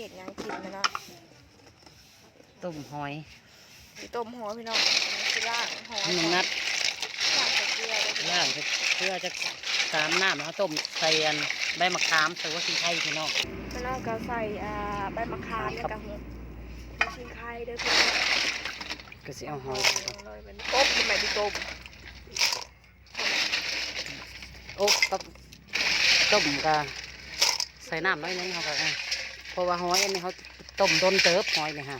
เห็ดหยังกินนะเนาะต้มหอยสิต้มหัวพี่น้องสิล่างหัวน้องนัดล่างใส่เกลือเลยพี่น้ย่าองงเพื่อจะสามน้ำแล้วต้มใส่อันใบมะขามใส่ว่ากินไข่พี่น้องพี่น้องก็ใส่อ่าใบมะขามแล้วก็หัวหัวชิงไข่เด้อพี่น้องก็สิเอาหอยเลยเป็นต้มทำไมที่ต้มโอ้ต้มต้มก็ใส่น้ำน้อยนึงเขาก็เอาเพ ราะว่าหอยอันนี้เขาต้มโดนเติบหอยนี่ฮะ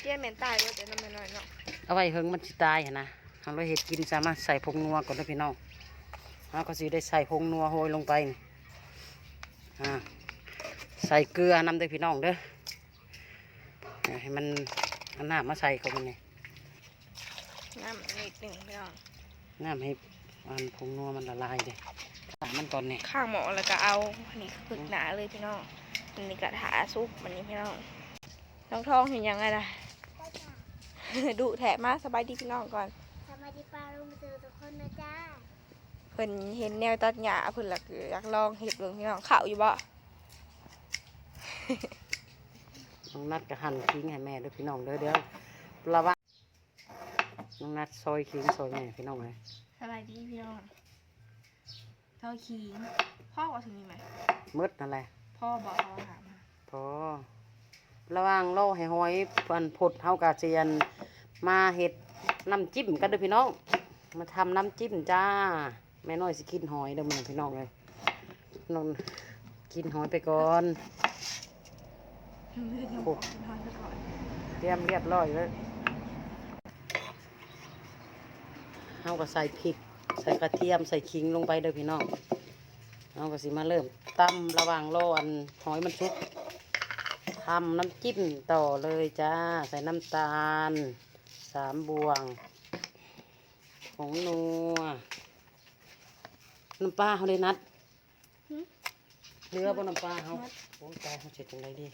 เจี้ยเหม็นตายด้วยเดี๋ยวน้ำมันหน่อยเนาะเอาไว้เฮิงมันสิตายหั่นนะทางเราเห็ดกินสามารถใส่ผงนัวก่อนนะพี่น้องเราก็สิได้ใส่ผงนัวโรยลงไปนี่อ่าใส่เกลือนำเด้อพี่น้องเด้อเอาให้มันเอันน้ำมาใส่เขามันนี่น้ำนิดหนึ่งพี่น้องน้ำให้มันผงนัวมันละลายเลย ถามมันก่อนนี่ข้างหมอแล้วก็เอาอันนี้ฝึกหนาเลยพี่น้องอันนี้กระถาซุปอันนี้พี่น้องน้องทองเห็นยังไงล่ะดุแถะมาสบายดีพี่น้องก่อนสวัสดีป้าลุงเจอทุกคนนะจ้าเพิ่นเห็นแนวตัดหญ้าเพิ่นละคืออยากลองเห็ดเบิ่งพี่น้องข้าวอยู่บ่น้องนัดก็หั่นขิงให้แม่เด้วยพี่น้องเด้อเดี๋ยวระวังน้องนัดซอยขิงซอยแม่พี่น้องเลยสบายดีพี่น้อง เท่าคิงพ่อว่าถึงนี่ไหมมืดนั่นแหละพ่อบอกพ่อถามมาพอระหวังโลให้หอยฟันผดเฮากาเจียน มาเห็ดน้ำจิ้มกันเด้อพี่น้อง มาทำน้ำจิ้มจ้า แม่น้อยสิกินหอยเด้อมึงพี่น้องเลยนอนกินหอยไปก่อนเลือดยังบอกนอนไปก่อนเตรียมเรียบร้อยแล้วเฮาก็ใส่พริก ใส่กระเทียมใส่ขิงลงไปเด้อพี่น้องเฮาก็สิมาเริ่มตำระว่างรออันหอยมันชุบทำน้ำจิ้มต่อเลยจ้า ใส่น้ำตาลสามบวงผงนัวน้ำปลาเขาเลยนัดเรือบนน้ำปลาเขาโอ้ยตายเขาเจ็ดจังไรดี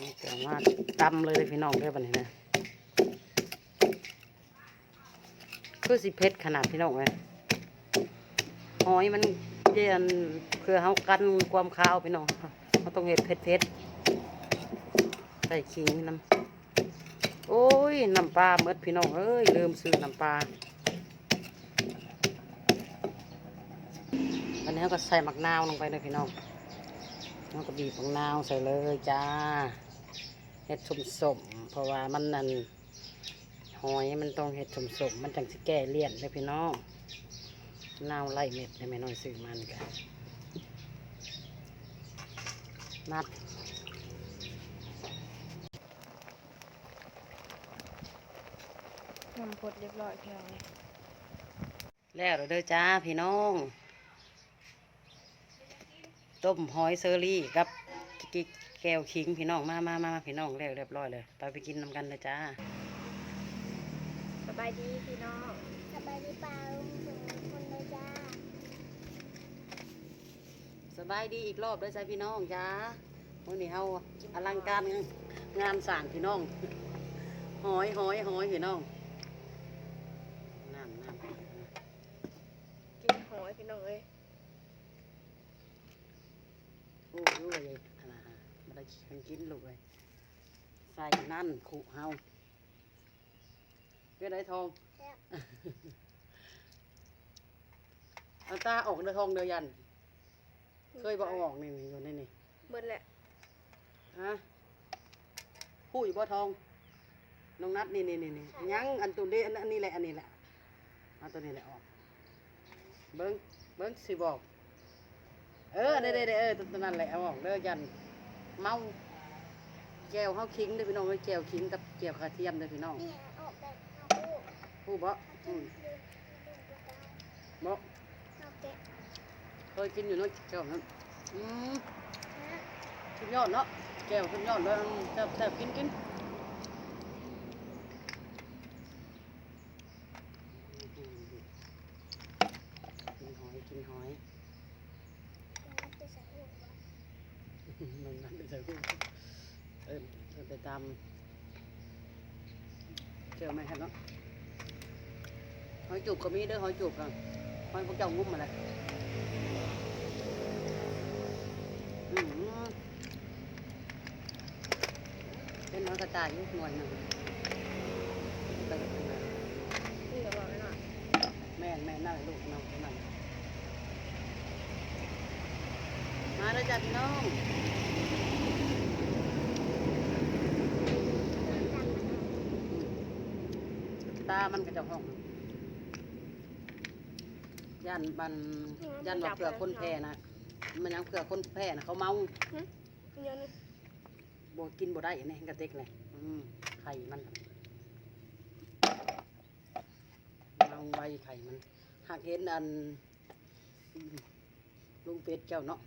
นี่แต่ว่าตำเลยพี่น้องเด้อบัดนี้นะ คือสิเผ็ดขนาดพี่น้องเลยหอยมันเย็นเพื่อเขากันความคาวพี่น้องเขาต้องเห็ดเผ็ดเผ็ดใส่ขิงน้ำโอ้ยน้ำปลาเมดพี่น้องเอ้ยลืมซื้อน้ำปลาอันนี้เขาก็ใส่มะนาวลงไปเลยพี่น้องเราก็บีบมะนาวใส่เลยจ้าเห็ดสมสมๆเพราะว่ามันนั่น หอยมันต้องเห็ดสมสมมันจังสิแก้เลี่ยนเลยพี่น้องมะนาวไล่เม็ดเลยไม่น้อยซื้อมันกันนัดนำพดเรียบร้อยพี่น้องแล้วเด้อจ้าพี่น้อง ต้มหอยเซอรี่กับกิ๊กแก้วขิงพี่น้องมามามาพี่น้องแล้วเรียบร้อยเลย ไปไปกินน้ำกันเลยจ้า บายดีพี่น้องสวัสดีป้าลุงเจอทุกคนนะจ้าสบายดีอีกรอบด้วยจ้าพี่น้องจ้าวันนี้เฮาอลังการงานสร้างพี่น้องหอยหอยหอยพี่น้องน้ำน้ำกินหอยพี่น้องเอ้ยโอ้ยเลยอันนะฮะมาได้กินกินลูกเลยใส่นั่นขู่เฮา เพื่อได้ทองเอาตาออกเดือทองเดือยันเคยบอกออกนี่นี่อยู่นี่นี่เบิดแหละฮะผู้อยู่บ่ทองน้องนัดนี่นี่นี่นี่ยังอันตัวนี้อันอันนี้แหละอันนี้แหละเอาตัวนี้แหละออกเบิ้งเบิ้งสิบอก เออเด้เด้เด้เออตัวนั้นแหละเอาออกเด้อยันเมาแก้วเฮาคิงเด้อพี่น้องเอ้ยแก้วคิงกับแก้วกระเทียมเด้อพี่น้อง เนี่ยออกแบบเอาลูก ผู้บ่อืมบ่เอาแกะเคยกินอยู่เนาะแก้วนั้นอืมนะสุดยอดเนาะแก้วสุดยอดเลยอืมแซ่บแซ่บกินกินกินหอยกินหอยแล้วไปใส่ลูกวะมันนั่นไปใส่หูเออเออไปตามเจอไหมครับเนาะห อยจูบก็มีเด้อหอยจูบกันหอยพวกเจ้างุ้มมาเลยเป็นน้อยกระต่ายยู่หน่วยหนึ่งเติบขึ้นมานี่เดี๋ยวบอกไว้หน่อยแม่นแม่นนั่นแหละลูกน้องนนั้นมาแล้วจ้ะพี่น้องตามันก็จะห้อง ยันบันยันว่าเผื่อคนแพ้นะมันยังเผื่อคนแพ้นะเขาเมาเดี๋ยวนี้บกินบ่ได้เนี่ยกระติกเลยอืมไข่มันเมาไว้ไข่มันหากเห็นอันอืมลุงเป็ดเจ้าเนาะ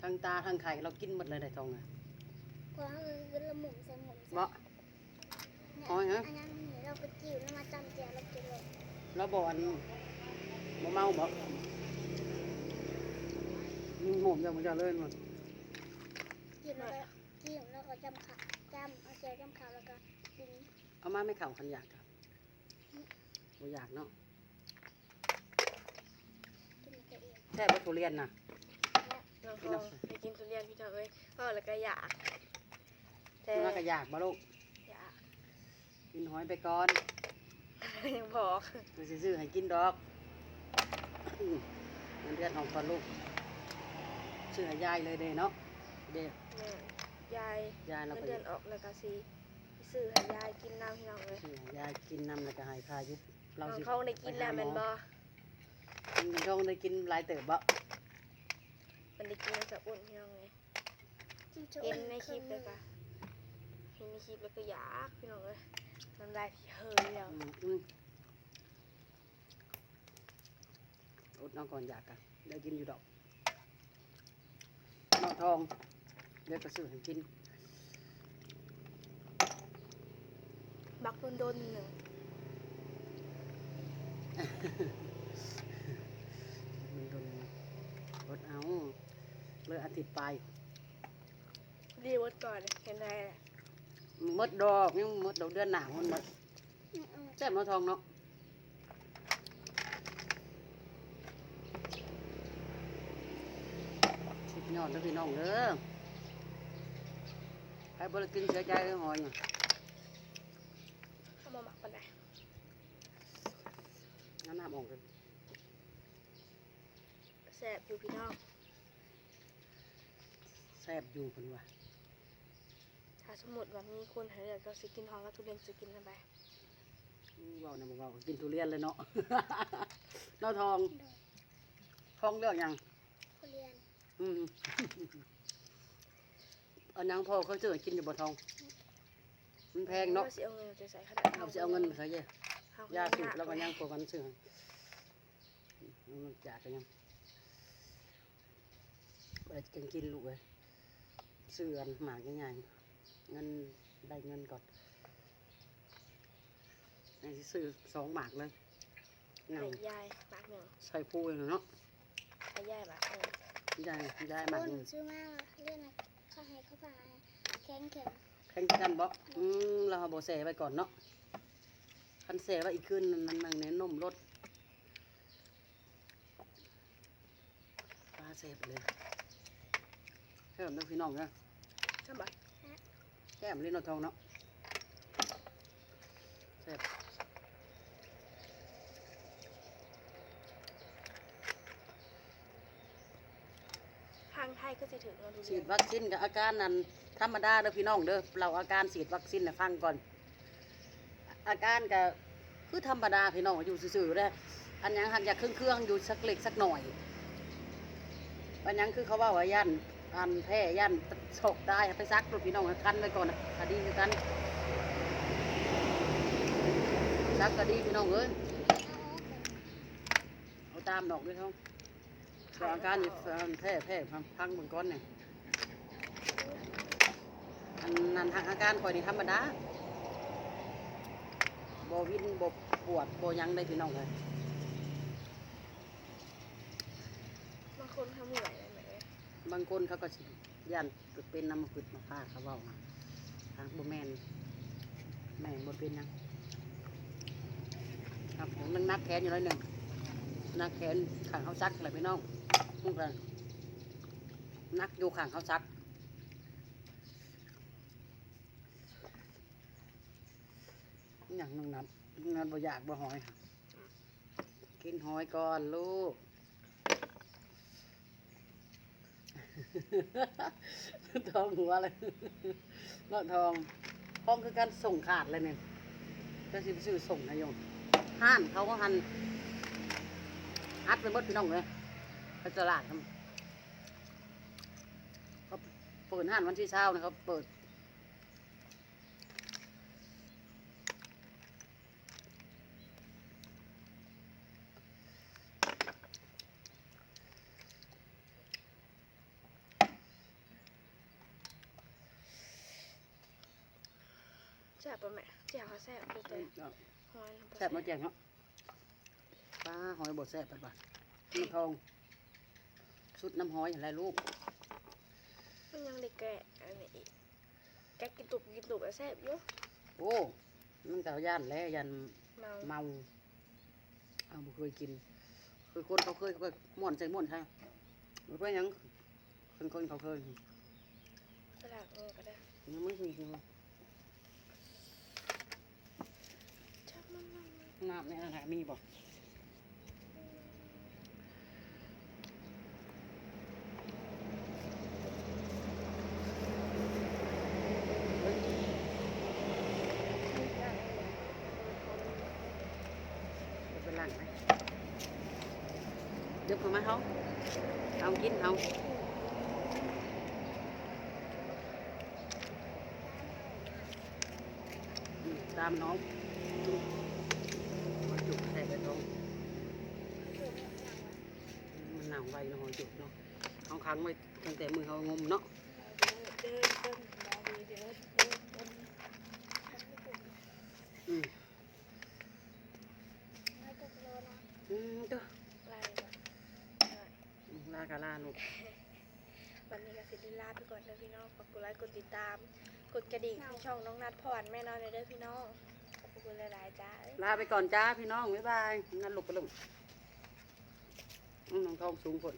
ทั้งตาทั้งไข่เรากินหมดเลยได้ทองอะเพราะคือเราหมุนใส่หมุนใส่บ่อ๋อฮะอันนั้นเราไปจิ้วแล้วมาจำเจียวเรากินเลยเราบอกอัน บ่เมาบ่อืมหมุมจะมันจะเล่นมันจิ้วแล้วก็จิ้วแล้วก็จำขาจำเอาเจียวจำขาแล้วก็กินเอามาไม่เข่าขันอยากครับบ่อยากเนาะกินตัวเองแค่บ่ทุเรียนน่ะน้องทองไปกินทุเรียนพี่น้องเอ้ยก็แล้วก็อยากแต่มันก็อยากบ่ลูกอยากกินหอยไปก่อนยังบอกมันสิซื้อให้กินดอก เงินเดือนของก่อนลูกซื้อให้ยายเลยเด้เนาะเด้แม่ยายยายเราเงินไปเดือนออกแล้วก็สิซื้อให้ยายกินน้ำพี่น้องเลยซื้อให้ยายกินน้ำแล้วก็ให้ค่ายุบเราน้องสิเขาได้กินแล้วแม่นบ่มันก็ได้กินหลายเติบบ่มันได้กินแล้วจะอุ่นพี่น้องเลยจิ้วจะเห็นในคลิปเลยค่ะเห็นในคลิปแล้วก็อยากพี่น้องเลยน้ำลายพี่เฮยแล้วอืมอืม อดน้องก่อนอยากกันได้กินอยู่ดอกนอกทองเดี๋ยวก็ซื้อให้กินบักโดนโดนๆหนึ่งมันโดนรถเอาเลยอาทิตย์ไปรีวดก่อนเห็นไรแหละหมดดอกยังหมดดอกเดือนหนาวมันหมดแซ่บเนาะทองเนาะ สุดยอดเลยพี่น้องเด้อใครบ่ได้กินเสียใจเลยหอยน่ะเอามาหมักปันไหนน้ำน้ำออกกันแสบอยู่พี่น้องแซ่บอยู่คนว่าถ้าสมมติว่ามีคนให้เลือกก็สิกินทองกับทุเรียนสิกินอะไรอู้เว้านะบ่เว้ากินทุเรียนเลยเนาะเนาะทองทองเลือกหยังทุเรียนอืม เอาหยังพ่อเขาซื้อให้กินอยู่บ่ทอง มันแพงเนาะสิเอาเงินจะใส่ขนาดเราจะเอาเงินมาใส่เยอะเฮยาสูบแล้วก็ยังพวกกันซื้อให้มันจากกันยังไปกินกินลูกเลยซื้ออันหมากง่ายๆเงินได้เงินก่อนในที่ซื้อสองหมากเลยเงาให้ยายหมากหนึ่งใส่พูเลยเนาะให้ยายหมากหนึ่ง ยายยายหมากต้นหนึ่งซื้อมาเรื่องอะไรเขาให้เขาพาแข็งแข็งแข่งกันบ่อืมเราเอาโบเซ่ไปก่อนเนาะคันเซ่ไว้อีกคืนมันมันเน้นนมรสปลาเซ่ไปเลยเพิ่มน้องพี่น้องนะใช่ไหมแก้มลิ้นเอาทองเนาะเสร็างไทยก็สิถึงเงินทุฉีเรียดนวัคซีนกับอาการนั้นธรรมดาเด้อพี่น้องเด้อเราอาการฉีดวัคซีนน่ะฟังก่อน อาการก็คือธรรมดาพี่น้องอยู่ซื่อๆเด้ออันหยังหักอยากเครื่องเครื่องๆอยู่สักเล็กสักหน่อยอันหยังคือเขาว่าว่ายันอันแพ้ยันโศกได้ไปซักรถพี่น้องกันไว้ก่อนนะคดีคือกันซักก็ดีพี่น้องเอ้ยเอาตามดอกด้วยเขาแต่ อาการนี่แพ้แพ้พังบนก้อนเนี่ยอันนั้นทางอาการคอยนี่ธรรมดาบวินบปวดบหยังได้พี่น้องเลยบางคนทำเหนื่อยเลยไหมบางคนเขาก็สิย่านเป็นน้ำมันขึ้นมาพาเขาเว่ามาทางบ่แมนแม่นบ่เป็นหยังครับผมนั่งนักแขนอยู่ร้อยหนึ่งนักแขนขังเขาซักอะไรพี่น้อง พวกเรานักอยู่ข้างเขาซักอย่างน้องนัดน้องนัดบ่อยากบ่หอย กินหอยก่อนลูก ทองหัวเลยเนาะทองทองคือการส่งขาดเลยเนี่ยจะสิไปซื้อส่งนายโยมห้านเขาก็หันอัดไปหมดพี่น้องเลย ไปตลาดทำเขาเปิดห้านวันที่เช้านะครับ เปิด แซ่บปะแม่แจ่วเขาแซ่บเลยแต่หอยแซ่บมาแจงเนาะปลาหอยบดแซ่บไปบ้านน้ำทอง สุดน้ำหอยอะไรลูกมันยังได้แกะอันนี้อีกแกะกินตุบกินตุบอะแซ่บอยู่โอ้มันแต่ย่านแล้วยันเมาเมาเอาบ่เคยกินคือคนเขาเคยเขาก็ม่วนใส่ม่วนใช่บ่เป็นหยังคนคนเขาเคยตลาดเออก็ได้ยังไม่มีกินเลยชักมันมันน้ำในอาหารมีบ่เฮ้ยเดี๋ยวไปล้างไหม เดี๋ยวเข้ามาเขาเอากินเอาตามน้องจุกจุกใส่ไปตรงมันหนาวไวเนาะหอจุกเนาะเขาค้างไว้ตั้งแต่มือเขางมเนาะเดินเดินดาดีเดิน อืม ไม่ตกโลนะ อืมเด้อ ไล่มาหน่อย ลากา ลูกวันนี้ก็สิได้ลาไปก่อนเด้อพี่น้องฝากกดไลค์กดติดตาม กดกระดิ่งที่ช่องน้องนัดพรแม่น้อนเด้อพี่น้องขอบคุณหลายๆจ้าลาไปก่อนจ้าพี่น้องบ๊ายบายนั่นลูกไปลูกน้องทองสูงคน